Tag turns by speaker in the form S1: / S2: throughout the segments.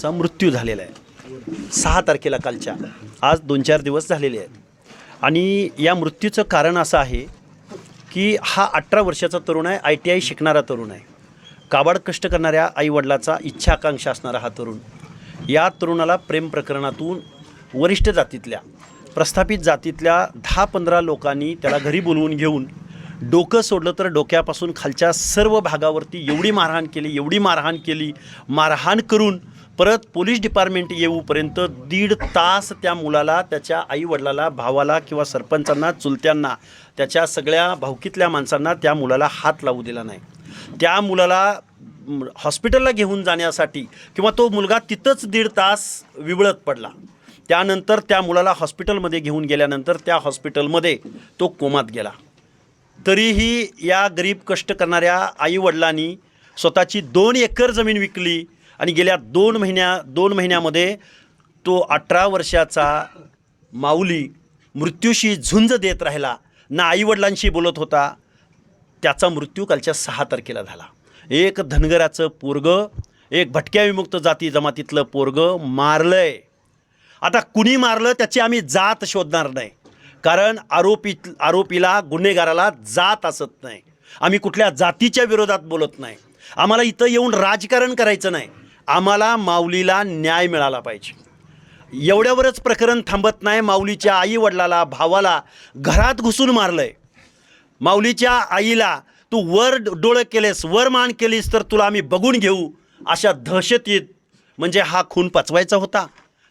S1: चा मृत्यू झालेला आहे. सहा तारखेला कालच्या. आज दोन चार दिवस झालेले आहेत. आणि या मृत्यूचं कारण असं आहे की हा अठरा वर्षाचा तरुण आहे आय टी आय शिकणारा तरुण आहे. काबाड कष्ट करणाऱ्या आईवडिलाचा इच्छा आकांक्षा असणारा हा तरुण. या तरुणाला प्रेम प्रकरणातून वरिष्ठ जातीतल्या प्रस्थापित जातीतल्या दहा पंधरा लोकांनी त्याला घरी बोलवून घेऊन डोकं सोडलं तर डोक्यापासून खालच्या सर्व भागावरती एवढी मारहाण केली एवढी मारहाण केली मारहाण करून परत पोलीस डिपार्टमेंट येऊपर्यंत दीड तास त्या मुलाला त्याच्या आईवडिलाला भावाला किंवा सरपंचांना चुलत्यांना त्याच्या सगळ्या भावकीतल्या माणसांना त्या मुलाला हात लावू दिला नाही. त्या मुलाला हॉस्पिटलला घेऊन जाण्यासाठी किंवा तो मुलगा तिथंच दीड तास विवळत पडला. त्यानंतर त्या मुलाला हॉस्पिटलमध्ये घेऊन गेल्यानंतर त्या हॉस्पिटलमध्ये तो कोमात गेला. तरीही या गरीब कष्ट करणाऱ्या आईवडिलांनी स्वतःची दोन एकर जमीन विकली आणि गेल्या दोन महिन्या दोन महिन्यामध्ये तो अठरा वर्षाचा माऊली मृत्यूशी झुंज देत राहिला. ना आईवडिलांशी बोलत होता. त्याचा मृत्यू कालच्या सहा तारखेला झाला. एक धनगराचं पोरग एक भटक्या विमुक्त जाती जमातीतलं पोरग मारलंय. आता कुणी मारलं त्याची आम्ही जात शोधणार नाही. कारण आरोपी आरोपीला गुन्हेगाराला जात असत नाही. आम्ही कुठल्या जातीच्या विरोधात बोलत नाही. आम्हाला इथं येऊन राजकारण करायचं नाही. आम्हाला माऊलीला न्याय मिळाला पाहिजे. एवढ्यावरच प्रकरण थांबत नाही माऊलीच्या आई वडिलाला भावाला घरात घुसून मारलं आहे माऊलीच्या आईला तू वर डोळं केलेस वर मान केलीस तर तुला आम्ही बघून घेऊ अशा दहशतीत. म्हणजे हा खून पचवायचा होता.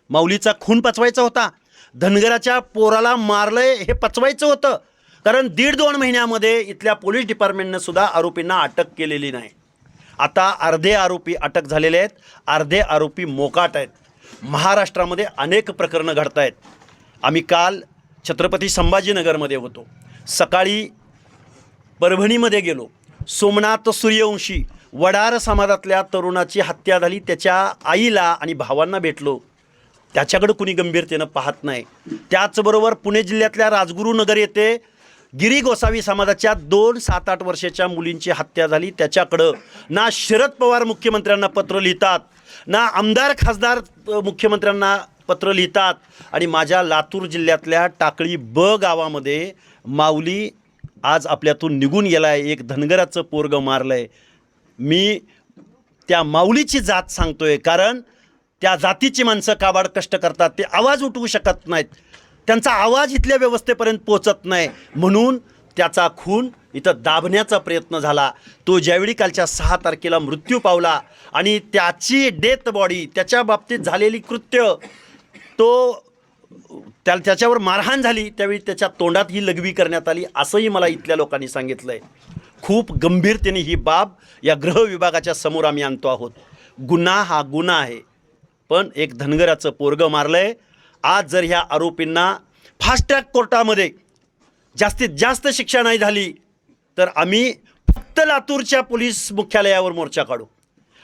S1: माऊलीचा खून पचवायचा होता. धनगराच्या पोराला मारलंय हे पचवायचं होतं. कारण दीड दोन महिन्यामध्ये इथल्या पोलीस डिपार्टमेंटनं सुद्धा आरोपींना अटक केलेली नाही. आता अर्धे आरोपी अटक झालेले आहेत. अर्धे आरोपी मोकाट आहेत. महाराष्ट्रामध्ये अनेक प्रकरणं घडत आहेत आम्ही काल छत्रपती संभाजीनगरमध्ये होतो. सकाळी परभणीमध्ये गेलो. सोमनाथ सूर्यवंशी वडार समाजातल्या तरुणाची हत्या झाली. त्याच्या आईला आणि भावांना भेटलो. त्याच्याकडं कुणी गंभीरतेनं पाहत नाही. त्याचबरोबर पुणे जिल्ह्यातल्या राजगुरुनगर येथे गिरी गोसावी समाजाच्या दोन सात आठ वर्षाच्या मुलींची हत्या झाली. त्याच्याकडं ना शरद पवार मुख्यमंत्र्यांना पत्र लिहितात ना आमदार खासदार मुख्यमंत्र्यांना पत्र लिहितात आणि माझ्या लातूर जिल्ह्यातल्या टाकळी ब गावामध्ये माऊली आज आपल्यातून निघून गेला आहे एक धनगराचं पोरग मारलं आहे मी त्या माऊलीची जात सांगतोय कारण त्या जातीची माणसं काबाड कष्ट करतात. ते आवाज उठवू शकत नाहीत. त्यांचा आवाज इथल्या व्यवस्थेपर्यंत पोचत नाही. म्हणून त्याचा खून इथं दाबण्याचा प्रयत्न झाला. तो ज्यावेळी कालच्या सहा तारखेला मृत्यू पावला आणि त्याची डेथ बॉडी त्याच्या बाबतीत झालेली कृत्य तो त्या त्याच्यावर मारहाण झाली त्यावेळी त्याच्या तोंडात ही लघवी करण्यात आली असंही मला इथल्या लोकांनी सांगितलं आहे खूप गंभीरतेने ही बाब या गृह विभागाच्या समोर आम्ही आणतो आहोत. गुन्हा हा गुन्हा आहे पण एक धनगराचं पोरगं मारलं आहे आज जर ह्या आरोपींना फास्ट ट्रॅक कोर्टामध्ये जास्तीत जास्त शिक्षा नाही झाली तर आम्ही फक्त लातूरच्या पोलीस मुख्यालयावर मोर्चा काढू.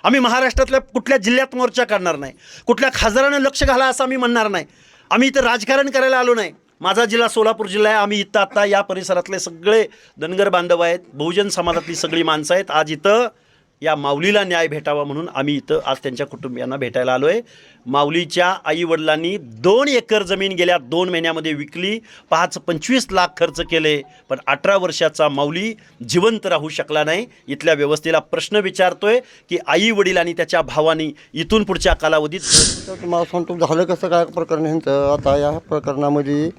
S1: आम्ही महाराष्ट्रातल्या कुठल्या जिल्ह्यात मोर्चा काढणार नाही कुठल्या खासदारानं लक्ष घाला असं आम्ही म्हणणार नाही. आम्ही इथं राजकारण करायला आलो नाही. माझा जिल्हा सोलापूर जिल्हा आहे आम्ही इथं आता या परिसरातले सगळे धनगर बांधव आहेत बहुजन समाजातली सगळी माणसं आहेत. आज इथं या माऊलीला न्याय भेटावा म्हणून आम्ही इथं आज त्यांच्या कुटुंबियांना भेटायला आलो आहे माऊलीच्या आईवडिलांनी दोन एकर जमीन गेल्या दोन महिन्यामध्ये विकली. पाच पंचवीस लाख खर्च केले पण अठरा वर्षाचा माऊली जिवंत राहू शकला नाही. इथल्या व्यवस्थेला प्रश्न विचारतोय की आई वडील आणि त्याच्या भावानी इथून पुढच्या कालावधीत
S2: तर तुम्हाला सांगतो झालं कसं काय प्रकरण ह्यांचं? आता या प्रकरणामध्ये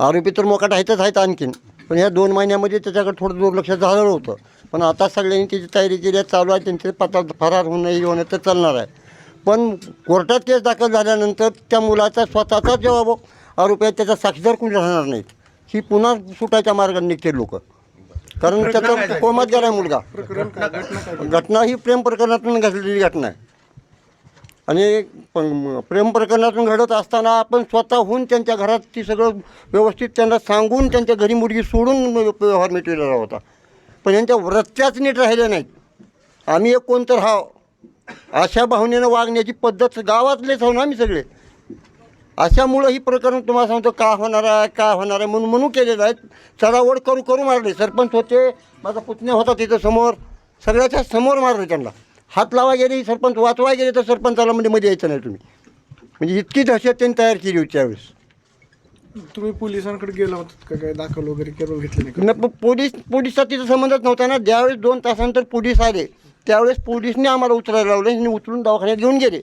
S2: आरोपी तर मोकाट आहेतच आहेत आणखीन. पण ह्या दोन महिन्यामध्ये त्याच्याकडे थोडं दुर्लक्ष झालं होतं पण आता सगळ्यांनी त्याची तयारी केली आहे चालू आहे त्यांचे पत्ता फरार होणं हे होणं तर चालणार आहे. पण कोर्टात केस दाखल झाल्यानंतर त्या मुलाचा स्वतःचा जबाब आरोपी आहे त्याचा साक्षीदार कोणी राहणार नाहीत ही पुन्हा सुटायच्या मार्गाने निघतील लोक. कारण त्याचा कोमात गेला मुलगा. घटना ही प्रेम प्रकरणातून घडलेली घटना आहे. आणि प्रेम प्रकरणातून घडत असताना आपण स्वतःहून त्यांच्या घरात ती सगळं व्यवस्थित त्यांना सांगून त्यांच्या घरी मुलगी सोडून व्यवहार मिटवलेला होता. पण यांच्या वृत्त्याच नीट राहिल्या नाहीत. आम्ही एक कोणतर हाव. अशा भावनेनं वागण्याची पद्धत गावातलेच हो ना आम्ही सगळे. अशामुळं ही प्रकरण तुम्हाला सांगतो का होणार आहे का होणार आहे म्हणून म्हणून केलेलं आहे. चढावड करू करू मारले. सरपंच होते माझा पुतण्या होता तिथं समोर. सगळ्याच्या समोर मारले त्यांना. हात लावा गेले सरपंच वाचवा गेले तर सरपंचाला म्हणजे मध्ये यायचं नाही तुम्ही. म्हणजे इतकी दहशत त्यांनी तयार केली होती त्यावेळेस.
S3: तुम्ही पोलिसांकडे गेला होतात का काय दाखल वगैरे केलं घेतलं नाही का?
S2: न प- पोलीस पोलिसचा तिथं संबंधच नव्हता ना. ज्यावेळेस दोन तासानंतर पोलीस आले त्यावेळेस पोलिसने आम्हाला उचलायला लावलं ह्यांनी उचलून दवाखान्यात घेऊन गेले.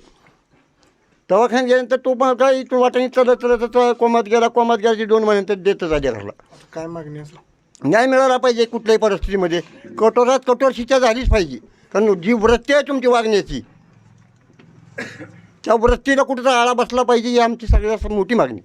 S2: दवाखान्यात गेल्यानंतर तो पण काय इथून वाटाने चलत चलत चलत कोमात गेला कोमात गेला दोन महिन्यानंतर देतच आले घरला
S3: आता काय मागणी असेल?
S2: न्याय मिळाला पाहिजे कुठल्याही परिस्थितीमध्ये. कठोरात कठोर शिक्षा झालीच पाहिजे. कारण जी वृत्ती आहे तुमची वागण्याची त्या वृत्तीला कुठेतरी आळा बसला पाहिजे ही आमची सगळ्यात मोठी मागणी.